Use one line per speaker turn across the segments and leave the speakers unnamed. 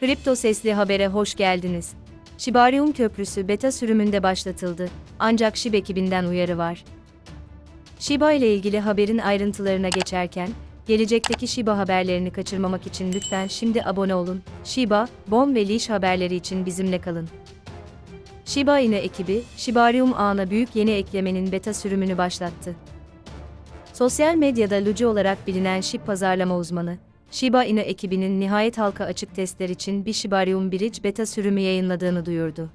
Kripto Sesli Haber'e hoş geldiniz. Shibarium Köprüsü beta sürümünde başlatıldı. Ancak SHIB ekibinden uyarı var. Shiba ile ilgili haberin ayrıntılarına geçerken, gelecekteki Shiba haberlerini kaçırmamak için lütfen şimdi abone olun. Shiba, Bon ve Leash haberleri için bizimle kalın. Shiba Inu ekibi, Shibarium ağına büyük yeni eklemenin beta sürümünü başlattı. Sosyal medyada Luci olarak bilinen SHIB pazarlama uzmanı, Shiba Inu ekibinin nihayet halka açık testler için bir Shibarium Bridge beta sürümü yayınladığını duyurdu.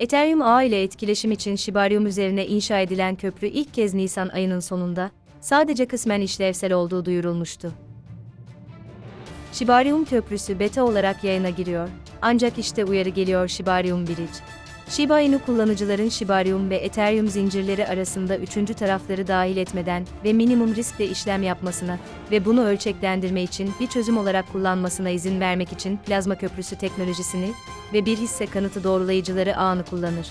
Ethereum ağ ile etkileşim için Shibarium üzerine inşa edilen köprü ilk kez Nisan ayının sonunda, sadece kısmen işlevsel olduğu duyurulmuştu. Shibarium köprüsü beta olarak yayına giriyor. Ancak işte uyarı geliyor Shibarium Bridge. Shiba Inu kullanıcıların Shibarium ve Ethereum zincirleri arasında üçüncü tarafları dahil etmeden ve minimum riskle işlem yapmasına ve bunu ölçeklendirme için bir çözüm olarak kullanmasına izin vermek için plazma köprüsü teknolojisini ve bir hisse kanıtı doğrulayıcıları ağını kullanır.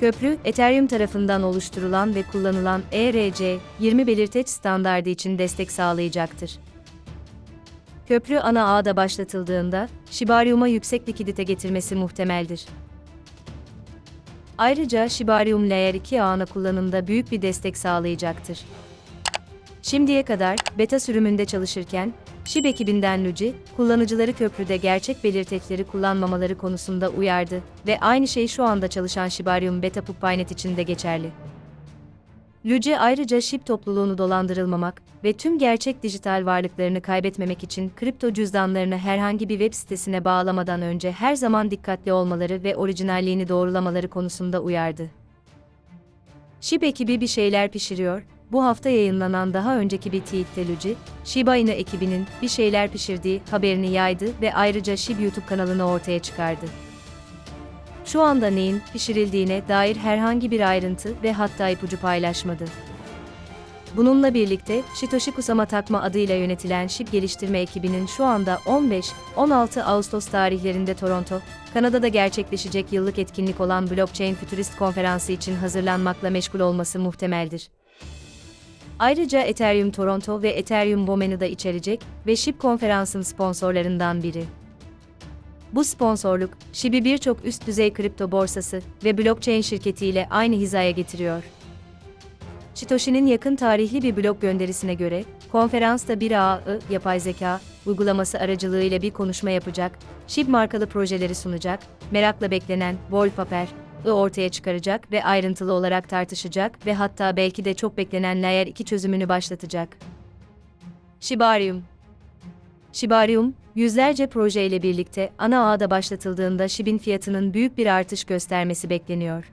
Köprü, Ethereum tarafından oluşturulan ve kullanılan E ERC20 belirteç standardı için destek sağlayacaktır. Köprü ana ağda başlatıldığında, Shibarium'a yüksek likidite getirmesi muhtemeldir. Ayrıca Shibarium Layer 2 ağına kullanımda büyük bir destek sağlayacaktır. Şimdiye kadar, beta sürümünde çalışırken, SHIB ekibinden Luci, kullanıcıları köprüde gerçek belirteçleri kullanmamaları konusunda uyardı ve aynı şey şu anda çalışan Shibarium Beta Puppinet için de geçerli. Luci ayrıca SHIB topluluğunu dolandırılmamak ve tüm gerçek dijital varlıklarını kaybetmemek için kripto cüzdanlarını herhangi bir web sitesine bağlamadan önce her zaman dikkatli olmaları ve orijinalliğini doğrulamaları konusunda uyardı. SHIB ekibi bir şeyler pişiriyor, bu hafta yayınlanan daha önceki bir tweette Luci, Shiba Inu ekibinin bir şeyler pişirdiği haberini yaydı ve ayrıca SHIB YouTube kanalını ortaya çıkardı. Şu anda neyin pişirildiğine dair herhangi bir ayrıntı ve hatta ipucu paylaşmadı. Bununla birlikte, Shitoshi Kusama Takma adıyla yönetilen SHIB geliştirme ekibinin şu anda 15-16 Ağustos tarihlerinde Toronto, Kanada'da gerçekleşecek yıllık etkinlik olan Blockchain Futurist Konferansı için hazırlanmakla meşgul olması muhtemeldir. Ayrıca Ethereum Toronto ve Ethereum Women'ı da içerecek ve SHIB konferansın sponsorlarından biri. Bu sponsorluk, SHIB'i birçok üst düzey kripto borsası ve blockchain şirketiyle aynı hizaya getiriyor. Shitoshi'nin yakın tarihli bir blog gönderisine göre, konferansta bir AI, yapay zeka, uygulaması aracılığıyla bir konuşma yapacak, SHIB markalı projeleri sunacak, merakla beklenen wallpaper, I ortaya çıkaracak ve ayrıntılı olarak tartışacak ve hatta belki de çok beklenen Layer 2 çözümünü başlatacak. Shibarium Shibarium, yüzlerce proje ile birlikte ana ağda başlatıldığında SHIB'in fiyatının büyük bir artış göstermesi bekleniyor.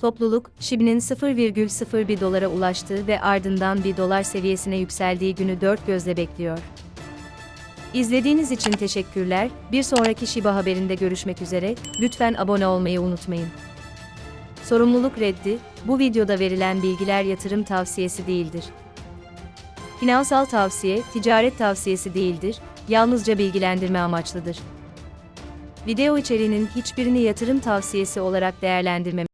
Topluluk, SHIB'nin 0,01 dolara ulaştığı ve ardından 1 dolar seviyesine yükseldiği günü dört gözle bekliyor. İzlediğiniz için teşekkürler. Bir sonraki Shiba haberinde görüşmek üzere. Lütfen abone olmayı unutmayın. Sorumluluk reddi, bu videoda verilen bilgiler yatırım tavsiyesi değildir. Finansal tavsiye, ticaret tavsiyesi değildir, yalnızca bilgilendirme amaçlıdır. Video içeriğinin hiçbirini yatırım tavsiyesi olarak değerlendirmem